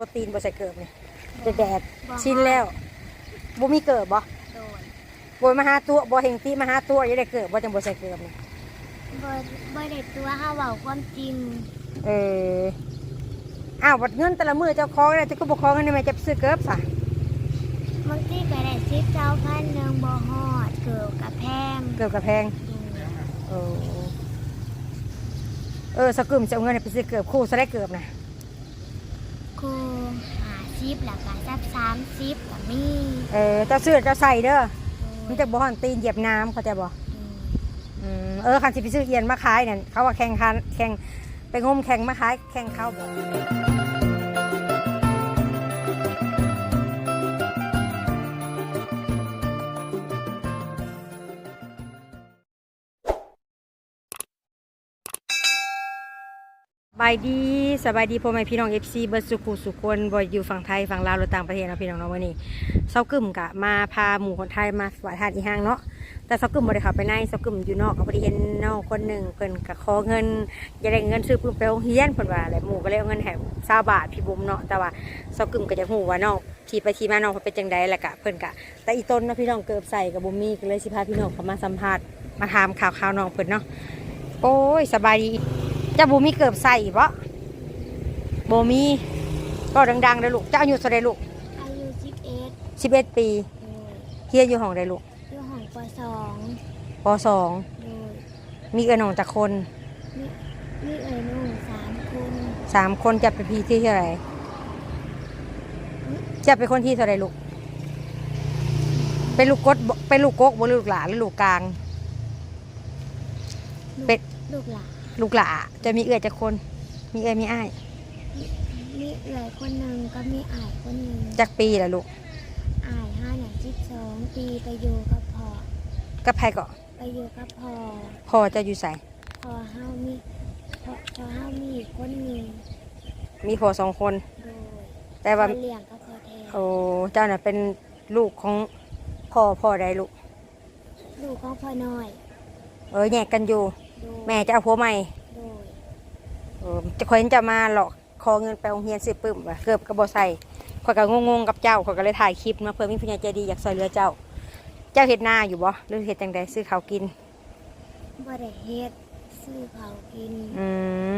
โปรตีนบ่ใส่เกิบนี่จะแดดชินแล้วบ่มีเกิบบ่โดนบ่มาหาตัวบ่เฮงติมาหาตัวอย่าได้เกิบบ่จังบ่ใส่เกิบนี่บ่บ่ได้ตัวเฮาเว้าความจริงเอออ้าวบัดเงินแต่ละมื้อเจ้าของได้จะก็บ่ของเงินได้แม่จะไปซื้อเกิบซะบางทีก็ได้สิบเจ้าพันหนึ่งบ่ฮอดเกิดกับแพงเกิบกับแพงเออเออสกึมจะเอาเงินให้ไปซื้อเกิบคู่ซะได้เกิบน่ะคูหา สิบแล้วก็ซับสามสิบก็มีเออเจ้าซื้อเจ้าใส่เด้อโดมันนจะบ่หันตีนเหยียบน้ำเข้าใจบ่โดนอืมเออคันสิไปซื้อเอียนมาขายเนี่ยเขาว่าแข่งคันแข่งไปงมแข่งมาขายแข่งเขาบ่ บายดีสบายดีพ่อแม่พี่น้องเอฟซีเบิร์ดสุขุสุขคนบ่อยู่ฝั่งไทยฝั่งลาวหรือต่างประเทศเนาะพี่น้องเนาะวันนี้เซากึ่มกะมาพาหมู่คนไทยมาไหว้ทานอีห้างเนาะแต่สกึมบ่ได้ข้าไปในสกึมอยู่นอกก็พอดีเห็นน้องคนหนึ่งเพิ่นก็ขอเงินอยากได้เงินซื้อปืนไปโรงเรียนเพิ่นว่าแหล้วหมู่ก็เลยเอาเงินให้20บาทพี่บุ๋มเนาะแต่ว่าสกึมก็จะฮู้ว่าน้องทีไปทีมาน้องเพิ่นเป็นจังได๋แล้วก็เพิ่นก็แต่อีต้นนะพี่น้องเกิบใส่ก็บ่มีก็เลยสิพาพี่น้องเขามาสัมภาษณ์มาถามข่าวๆน้องเพิ่นเนาะโอ้ยสบายดี จะบ่มีเกิบใส่บ่บ่มีก็ดังๆเด้อลูกจะอายุเท่าใดลูกอายุสิบเอ็ด11ปีโดยเรียนอยู่ห้องใดลูกอยู่ห้องปสองปสองโดยมีเอื้อน้องจักคนมีมีเอ๋ยนุ่งสามคนสามคนจะเป็นพี่ที่เท่าไหร่จะเป็นคนที่เท่าไหร่ลูกเป็นลูกกดบ่เป็นลูกกกบ่หรือลูกหลานหรือลูกกลางลูกเป็ดลูกหลาน ลูกหลาจะมีเอื้อจักคน มีเอื้อมีอ้ายมีเอ๋ยคนหนึ่งก็มีอายคนหนึ่งจักปีละลูกอายห้าหนึ่งสิบสองปีไปอยู่กับพ่อกับใครก็ไปอยู่กับพ่อพ่อจะอยู่ใส่พอเฮามีพอพอเฮามีอีกคนหนึ่งมีพ่อสองคนโดยแต่ว่าพอเลี้ยงก็พอแทนโอ้เจ้าน่ะเป็นลูกของพ่อพ่อใดลูก ลูกของพ่อน้อย เออแยกกันอยู่ โดยแม่จะเอาผัวใหม่โดยเออจะคอยจะมาหลอกขอเงินไปโรงเรียนซื้อปึ้มว่ะเกือบกระบอใส่ขอยก็งงๆกับเจ้าขอยก็เลยถ่ายคลิปมาเพื่อมีผู้ใหญ่ใจดีอยากช่วยเหลือเจ้า เจ้าเห็ดหน้าอยู่บ่หรือเห็ดจังใดซื้อข้าวกิน บ่ได้เฮ็ดซื้อเขาวกินอืม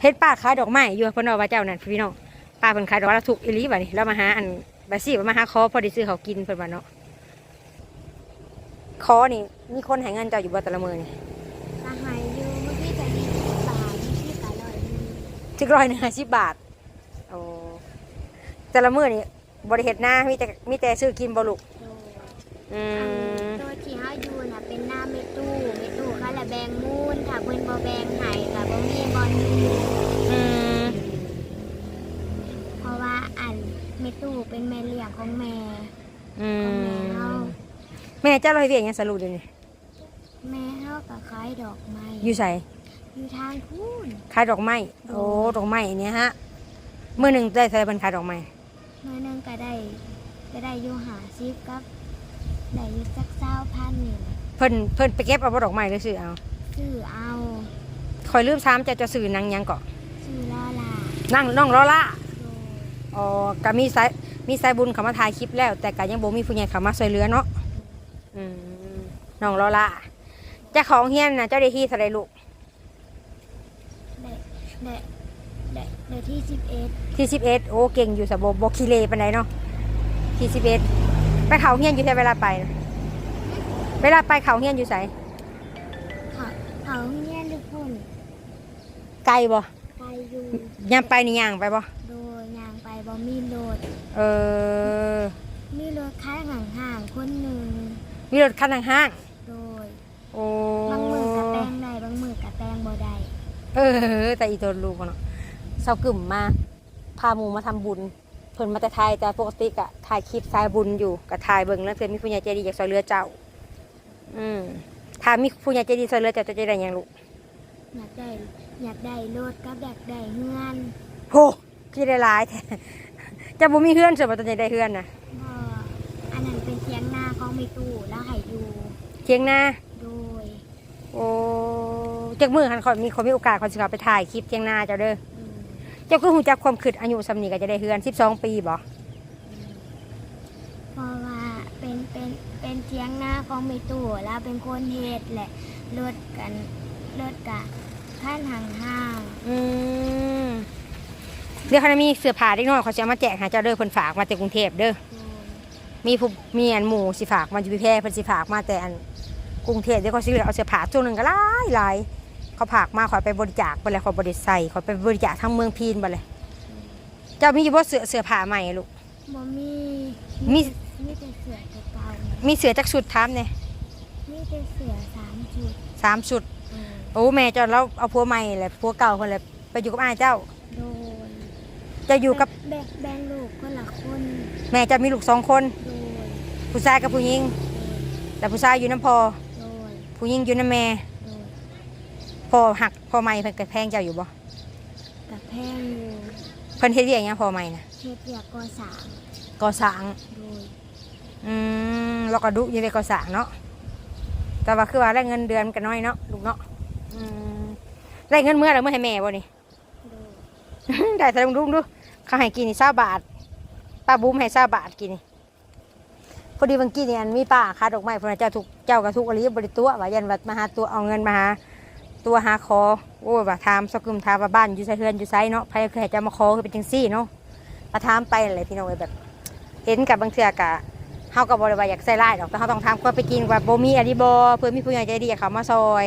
เฮ็ดป้าขายดอกไม้อยู่เพิ่นว่าว่าเจ้านั่นพี่น้องป้าเพิ่นขายดอกละถูกอีหลีบัดนี้แล้วมาหาอันบาซี่มาหาคอพอได้ซื้อข้าวกินเพิ่นว่าเนาะคอนี่มีคนให้เงินเจ้าอยู่บ่แต่ละมื้อนี่ ก็ใหายอยู่เมื่อกี้ก็ดีสิบบาทเมื่อกี้ก็ร้อยหนึง จักร้อยหนึง50บาทโอ้แต่ละมื้อนี่บ่ได้เฮ็ดหน้ามีแต่มีแต่ซื้อกินบ่ลูกโดยอืมตัวที่เฮาอยู่น่ะเป็นหน้าเมตู้เมตู้เขาละแบ่งมูลถ้าเพิ่นบ่แบ่งให้ก็บ่มีบอลอยู่อืมเพราะว่าอันเมตู้เป็นแม่เลี้ยงของแม่อืของแม่มเฮาแม่เจ้าเราเรียกหยังสรุปเดี๋ยวนี้แม่เฮาก็ขายดอกไม้อยู่ใส่ อยู่ทางพูนขายดอกไม้โอ้ดอกไม้อันเนี้ยฮะมื้อหนึงได้ใส่บันขายดอกไม้เมื่อนึงก็ได้ก็ได้อยู่หาซิบกับได้อยู่จักเจ้าพันนี่แหละเพิ่นเพิ่นไปเก็บเอาบ่ดอกไม้หรือซื้อเอาซื้อเอาคอยลืมถามเจ้าจะซื้อหนังหยังเกาะซื้อล่อลานั่งน้องลอล่าโดยอ๋อก็มีสายมีสายบุญเขามาถ่ายคลิปแล้ว แต่ก็ยังบ่มีผู้ใหญ่เขามาช่วยเหลือเนาะอืมน้องลอล่าเจ้าของเฮียนน่ะเจ้าได้ที่เท่าใดลูก ได้ได้ได้ได้ที่สิบเอ็ดที่11โอ้เก่งอยู่สะบ่บ่ขี้เลปานใดเนาะที่11ไปเขาเฮียนอยู่แค่เวลาไปน่ะเวลาไปเขาเฮียนอยู่ไสเขาเขาเงียนทุกคนไกลบ่ไปอยู่ยามไปนี่ย่างไปบ่โดยยางไปบ่มีรถเออมีรถค้ายห่างๆคนหนึ่งมีรถคันห้างโดยๆโอ้บางมือกระแตงได้บางมือกระแตงบ่ได้ เออ แต่อีตัวลูกเนาะเศร้ากึ่มมา พาหมูมาทำบุญ เพิ่นมาแต่ไทยแต่ปกติกะถ่ายคลิปสายบุญอยู่กับถ่ายเบิ่งแล้วเพื่อมีผู้ใหญ่ใจดีอยากช่วยเหลือเจ้า อืมถ้ามีผู้ใหญ่ใจดีช่วยเหลือเจ้าจะได้หยังลูกอยากได้อยากได้รถกับอยากได้เงินโหพี่ได้หลายแท้จะบ่มีเฮือนเสิบ่ตอนจะได้เฮือนน่ะบ่อันนั้นเป็นเทียงนาของมีตู้แล้วให้อยู่เทียงหน้าโดย โอ้ จักมือหันขอยมีคนมีโอกาสขอยสิเข้าไปถ่ายคลิปเทียงหน้าเจ้าเด้ออืมเจ้าคือหูจักความคิดอายุสำนีก็จะได้เฮือน12ปีบ่เพราะว่าเป็นเป็นเป็นเทียงหน้าของเมตู้แล้วเป็นคนเฮ็ดแหละรถกันรถกะท่านห่างห่างอืมเดี๋ยวเขาจะมีเสื้อผ้าเด็กน้อยเขาจะเอามาแจกให้เจ้าเด้อเพิ่นฝากมาจากกรุงเทพเด้อๆโดยมีผู้มีอันหมู่สิฝากมาอยู่พี่แพร่เพิ่นสิฝากมาแต่อันกรุงเทพเดี๋ยวเขาสิเอาเสื้อผ้าช่วงหนึงก็หลายหลาย เขาฝากมาขอยไปบริจาคไปเลยขอยบริใส่ขอยไปบริจาคทั้งเมืองพีนไปเลย เจ้ามีอยู่บ่เสื้อเสื้อผ้าใหม่ลูก บ่มีมี มีแต่เสือเก่ามีเสื้อจักชุดทามเนี่ยๆมีแต่เสือสามจุดสามชุดเออโอ้แม่เจ้าเราเอาผัวใหม่แหละผัวเก่าคนแหละไปอยู่กับอ้ายเจ้า โดนจะอยู่กับแบ่งแบ่งลูกคนละคนแม่เจะมีลูกสองคน โดยผู้ชายกับผู้หญิง แต่ผู้ชายอยู่น้ำพอโดยผู้หญิงอยู่น้ำแม่โดย พอหักพอใหม่เพิ่นก็แพงเจ้าอยู่บ่กับแพงอยู่เพิ่นเฮ็ดเรียกหยังพอใหม่น่ะเฮ็ดเรียกกอสามก่อสร้างโดยอืมเราก็ดุอยู่ในก่อสร้างเนาะแต่ว่าคือว่าได้เงินเดือนกันน้อยเนาะลูกเนาะอืมได้เงินเมื่อไหร่เมื่อให้แม่บ่นี่ โดยได้แต่ลุงดุงดูเขาให้กินนี่20บาทป้าบุ้มให้20บาทกินนี่พอดีบางกี้นี่อันมีป้าค่าดอกไม้เพนนะเจ้าทุกเจ้าก็ทุกอริบริตัวว่ายันวัดมาหาตัวเอาเงินมาหา ตัวหาคอโอ้ยว่าถามสกุมถามว่าบ้านอยู่ไสเฮือนอยู่ไสเนาะไผเคยให้เจ้ามาขอคือเป็นจังซี่เนาะมาถามไปอะไรพี่น้องเอ้ยแบบ เห็นกับบางเทื่อกะเฮาก็บ่ได้ว่าอยากใส่ร้ายดอกแต่เฮาต้องถามความไปนจริงว่าบ่มีอันนี้บ่เพื่อมีผู้ใหญ่ใจดีอยากเข้ามาซอย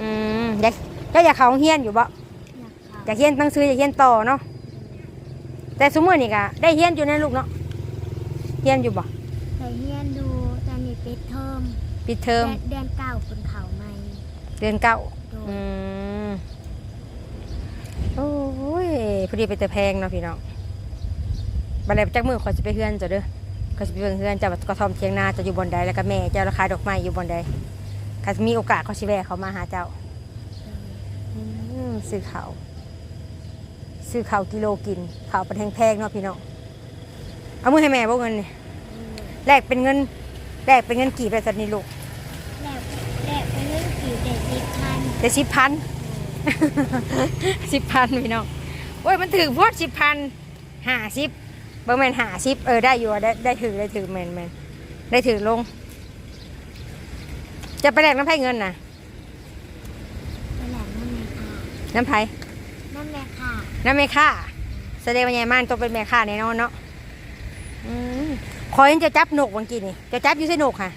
อืมอยากเจ้าอยากเข้าโรงเรียนอยู่บ่อยากขับอยากเรียนหนังสืออยากเรียนต่อเนาะแต่สมมื้อนี่ก็ได้เรียนอยู่นะลูกเนาะเรียนอยู่บ่แต่เฮียนดูตอนนี้ปิดเทอมปิดเทอมเดือนเดือนเก้าคนเขาใหม่ เดือนเก้าโอืมโอ้ยพอดีไปแต่แพงเนาะพี่น้องบัดแล้วจักมือขอยสิไปเฮือนจ้าเด้อขอยสิไปเบิ่งเฮือนเจ้ากระท่อมเทียงนาจะอยู่บนใดแล้วก็แม่เจ้าราคาดอกไม้อยู่บนใดก็มีโอกาสเขาสิแวะเขามาหาเจ้าซื้อข้าวซื้อข้าวกิโลกินข้าวเป็นแพงๆเนาะพี่น้องเอามือให้แม่บ่เงินนี่แลกเป็นเงินแลกเป็นเงินกี่ไปสันนี่ลูก แล้วแล้วเป็นเรื่องกี่เด็ดสิบพัน แต่สิบพันสิบพันพี่น้องโอ้ยมันถือพวดสิบพันห้าสิบเบอร์แมนห้าสิบเออได้อยู่อะได้ได้ถือได้ถือแมนแมนได้ถือลง จะไปแลกน้ำไผ่เงินน่ะไปแหลมน้ำแม่ค่ะน้ำไผ่น้ำแม่ค่ะน้ำแม่ค่าแสดงว่าใหญ่มานต้องเป็นแม่ค่าแน่นอนเนาะอืมคอยจะจับนกบางกีนี่จะจับอยู่ใส่นกค่ะ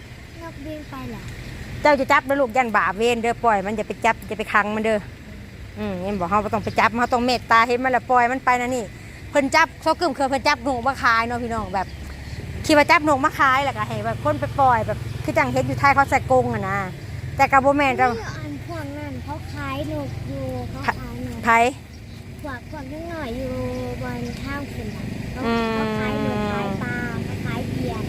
นกบินไปแหละ เจ้าจะจับแล้วลูกยันบาปเวนเด้อปล่อย มันจะไปจับจะไปคังมันเด้ออืมเห็นบอกเขาบ่ต้องไปจับเขาต้องเมตตาเห็นมันแล้วปล่อยมันไปนะนี่เพิ่นจับเขากึ่มเคยเพิ่นจับนกมาขายเนาะพี่น้องแบบคิดว่าจับนกมาขายแหละก็ให้แบบคนไปปล่อยแบบคือจังเห็นอยู่ไทยเขาใส่กรงอะนะแต่กับโบแมนนี่เราอันพวกนั้นเขาขายนกอยู่เขาขายนกไทยพวกพวกนิดหน่อยอยู่บนข้างขึ้นน่ะเขาอืมเขาขายนกขายปลาเขาขายเบียร์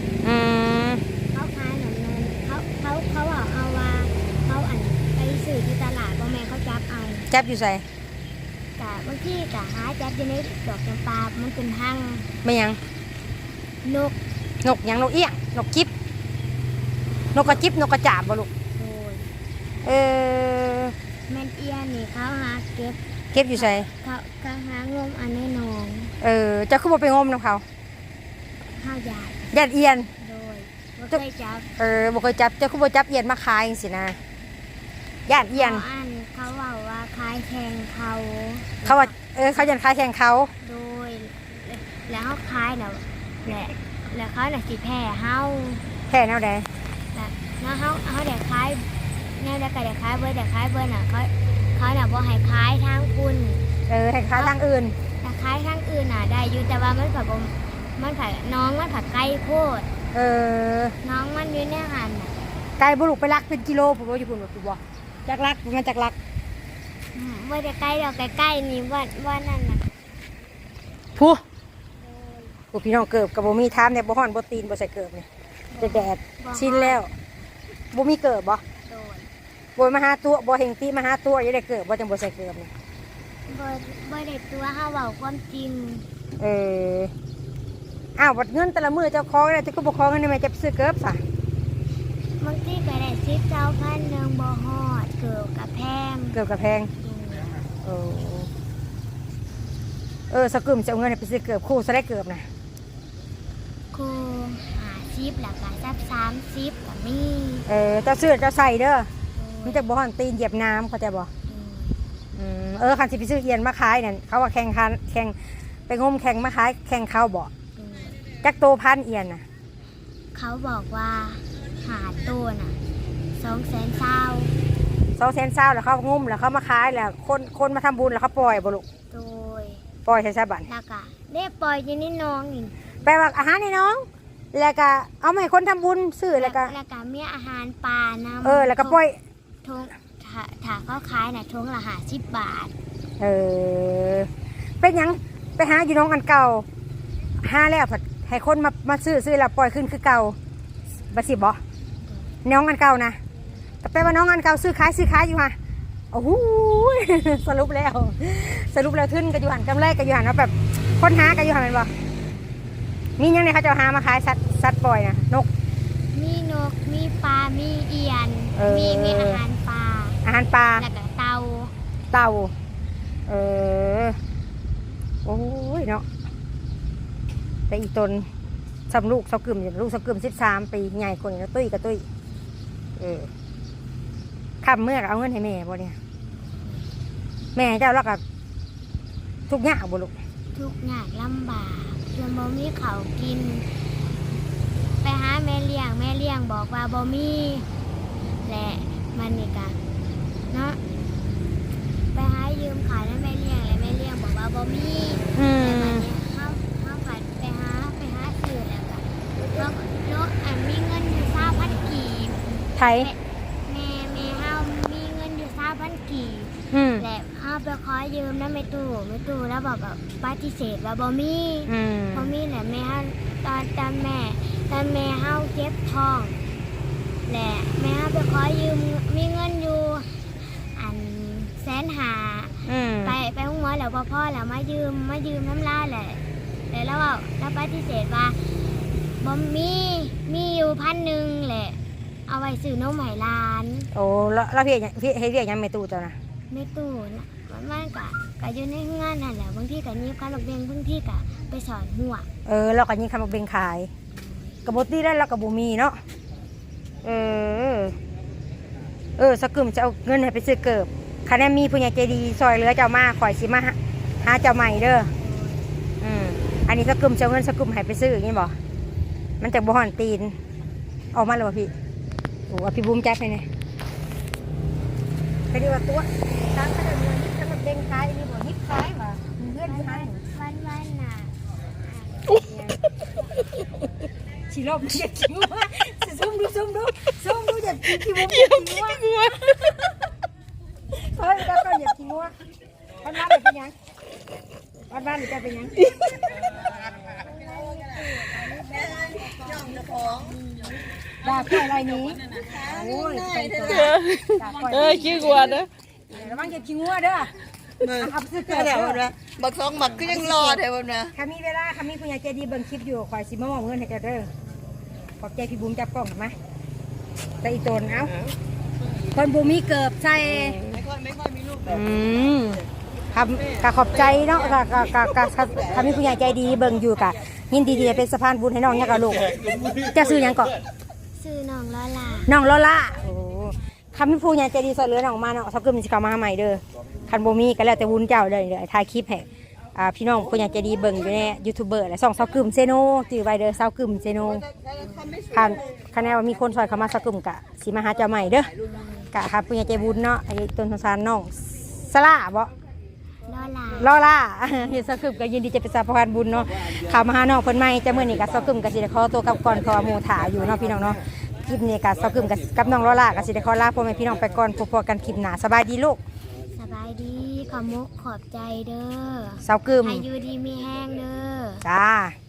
แม่นเขาจับเอาจับอยู่ใส่กะบางทีกะหาจับอยู่ในดอกจำปา มันเป็นทางไม่ยัง นก นกหยังนกเอี้ยง นกจิ๊บ นกกระจิบนกกระจาบบ่ลูกโดยเออแมนเอียนี่เขาหาเก็บ เก็บอยู่ใส่เขาก็หางมอันในหนองเออเจะขึ้นมาไปงมน้ำเขาข้าวใหญ่ญาติเอียน โดยบ่เคยจับ เออบ่เคยจับเจ้าคือบ่จับเอียนมาขายจังซี่นะญาติเอียนเขาอัน เขาว่าว่าขายแทงเขาเขาว่าเออเขายันขายแข่งเขาโดย แล้วเขาขายน่ะแหละแล้วเขาน่ะสิแพ้เฮาแค่แนวใดแล้วแล้วเขาเขาได้ขายแนวแล้วก็ได้ขายเบอร์ได้ขายเบอร์น่ะเขาเขาน่ะบ่ให้ขายทางคุณเออให้ขายทางอื่นแต่ขายทางอื่นน่ะได้อยู่แต่ว่ามันผัดบมันผัดน้องมันผัดไกลโพดเออน้องมันอยู่ในหันน่ะไก่บ่ลูกไปลักเป็นกิโลผมว่าอยู่พุ่นบ่บ่จักลักมันจักลักอืม บ่ได้ไกลดอกใกล้ๆนี่ว่าว่านั่นน่ะผู้ผู้พี่น้องเกิบกับบ่มีทามเนี่ยบ่ฮ้อนบ่ตีนบ่ใส่เกิบนี่จะแดดชินแล้วบ่มีเกิบบ่โดยบ่มาหาตัวบ่เฮงตีมาหาตัวอย่าได้เกิบบ่จังบ่ใส่เกิบนี่บ่บ่ได้ตัวเฮาเว้าความจริงเอออ้าวบัดเงินแต่ละมื้อเจ้าของได้แต่ก็บ่ขอเงินได้แม่จะไปซื้อเกิบซะบางทีก็ได้สิบเจ้าพันหนึ่งบ่ฮอดเกือบกับแพงเกิบกับแพงโดยโอ้เออสกึมจะเอาเงินให้ไปซื้อเกือบคู่ซะได้เกือบนะครูหาซิปแล้วก็ซับสามซิปกับมีเออเจ้าซื้อเจ้าใส่เด้อโดมันยจะบ่ฮอนตีนเหยียบน้ำเขาใจะบ่โดยอืมเออคันสิไปซื้อเอียนมาขายนั่นเขาว่าแข่งคันแข่งไปงมแข่งมาขายแข่งเขาบ่โดยจักโตพันเอียนน่ะเขาบอกว่า หาตัวน่ะสองแสนเศร้าสองแสนเศร้าแล้วเขางมแล้วเขามาขายแล้วคนคนมาทำบุญแล้วเขาปล่อยบ่ลูกโดยปล่อยใช่ใช่บัตรแล้วก็ได้ปล่อยอยู่นี่น้องอีกแปลว่าอาหารนี่น้อง แล้วก็เอามาให้คนทำบุญซื้อแล้วก็แล้วก็มีอาหารปลานะเออแล้วก็ปล่อย ทงถ้าถ้าเขาขายน่ะทงละหาสิบบาท เออเป็นหยังไปหาอยู่น้องอันเก่าหาแล้วผัดให้คนมามาซื้อซื้อแล้วปล่อยขึ้นคือเก่าบัสิบ่ น้องอันเก่านะแต่แปลว่าน้องอันเก่าซื้อขายซื้อขายอยู่ฮะโอ้โหสรุปแล้ว สรุปแล้วทึนกับอยู่หันกำไรกับอยู่หันว่าแบบคนหากับอยู่หันแมันบ่มีหยังไงเขาจะเอาหามาขายสัตว์สัตว์ปล่อยนะนก มีนกมีปลา มีเอียน เออ มีมีอาหารปลาอาหารปลาแล้วก็เตาเต่าเออโอ้ยเนาะแต่อีตนสำลูกสกึมอยู่ลูกสกึมสิบสามปีใหญ่คนนี้ตุ้ยกับตุ้ย เออคำเมื่อก็เอาเงินให้แม่บ่เนี่ยแม่เจ้าแล้วกับทุกอย่างบ่ลูกทุกอย่างลำบากจนบ่มีเขาวกิน ไปหาแม่เลี้ยง แม่เลี้ยงบอกว่าบ่มี และมันนี่กะเนาะไปหายืมขายแล้วแม่เลี้ยงและแม่เลี้ยงบอกว่าบ่มีอืแต่บัดมเนี้ยเขาเขาผัดไปหาไปหาซื้อแล้วก็เขาเนาะอันมีเงินอยู่สามพันกีบ ไทย แม่แม่เฮามีเงินอยู่สามพันกีบอืมและเฮาไปขอยืมนะแม่ตู่แม่ตู่แล้วบอกแบบปฏิเสธว่าบ่มีอืมบ่มีแหละแม่เฮาตอนตอนแม่ตอนแม่เฮาเจ็บท้องและแม่เฮาไปขอยืมมีเงินอยู่ อันแสนหาอืมไปไปห้องหมอแล้วบ่พ่อแล้วมายืมมายืมน้ำลายแหละแล้วเราเอาแล้วปฏิเสธว่าบ่มีมีอยู่พันหนึ่งแหละ เอาไว้ซื้อนมใหม่ร้านโอ้แล้วแล้วพี่พี่ให้เรียกยังไม่ตู้เจ้านะไม่ตู้นะมันมันกะกะอยู่ในงานนั่นแหละบางทีกะยิบการลกเบงบางทีกะไปสอนหัวเออเราก็ยิงคำว่าเบงขายกระบตีได้แล้วกระบูมีเนาะเออ เออสกึมจะเอาเงินให้ไปซื้อเกิบคะแนนมีผู้ใหญ่ใจดีซอยเหลือเจ้ามาข่อยสิมาหาหาเจ้าใหม่เด้ออืมอันนี้สกึมจะเอาเงินสกึมให้ไปซื้ออย่างนี้บ่มันจะบ่ห่อนตีนออกมาเลยวะพี่ โอ้เอาพี่บุ้มจับไปเนี่ยไปดีว่าตัวตั้งขนาดนี้ถ้ามันเบงขายอันนี้บ่ฮิตขายว่ะเงื่อนขายวันวันน่ะฉีลบอย่าคิ้วว่าซุ่มดูซุ่มดูซุ่มดูอย่าคิ้วอย่าคิ้วว่าเฮ้ยก็ต้องอย่าคิ้วว่าวันวันหรือเป็นยังวันวันหรือจะเป็นยังด่าเพื่อ อะไรนี้โอ้ยใจตัวด่าเออคิดกว่าเด้อระวังอย่าคิ้วเด้อเอาไปซื้อเกิดแถวเด้อนะบักสองบักก็ยังรอแถวนะถ้ามีเวลาถ้ามีผู้ใหญ่ใจดีเบิ่งคลิปอยู่ข่อยสิมามอบเงินให้เจ้าเด้อขอบใจพี่บุ๋มจับกล้องเห็นไหมแต่อีโตนเอ้าคนบุมีเกิบใส่ไม่ค่อยไม่ค่อยมีลูกอืมครับกะขอบใจเนาะกะกะกะกะกะถ้ามีผู้ใหญ่ใจดีเบิ่งอยู่กะยินดีที่จะเป็นสะพานบุญให้น้องเนี่ยกับลูกจะซื้อหยังเกาะ ซื้อน้องลอลาน้องลอล่าโอ้คำมีผู้ใหญ่ใจดีซอยเหลือน้องมาเนาะสักกึมสิเข้ามาหาใหม่เด้อคันโบมีก็แล้วแต่บุญเจ้าเด้อเดี๋ยวถ่ายคลิปให้อ่าพี่น้องผู้ใหญ่ใจดีเบิ่งอยู่ในยูทูบเบอร์และสองซาวกึมเซโนจือไว้เด้อซาวกึมเซโนคันคะแนนว่ามีคนซอยเข้ามาสักกลุ่มกะสีมาหาเจ้าใหม่เด้อกะครับปุญญาใจบุญเนาะไอ้ต้นสงสารน้องสลาบ่ ลอลาลอล่าเฮ็ดสักกลุ่มก็ยินดีจะเป็นสะพานบุญเนาะเข่าวมาหาน้องเพิ่นใหม่จะมื้อนี้กะสักกลุ่มกะสิได้ขอตัวกลับก่อนเพราะว่าหมู่ถาอยู่เนาะพี่น้องเนาะคลิปนี้กะสักกลุ่มกะกับน้องลอล่ากะสิได้ขอลาพ่อแม่พี่น้องไปก่อนพบกันคลิปหน้าสบายดีลูกสบายดีขอมุกขอบใจเด้อเสาวกึมให้อยู่ดีมีแห้งเด้อจ้าส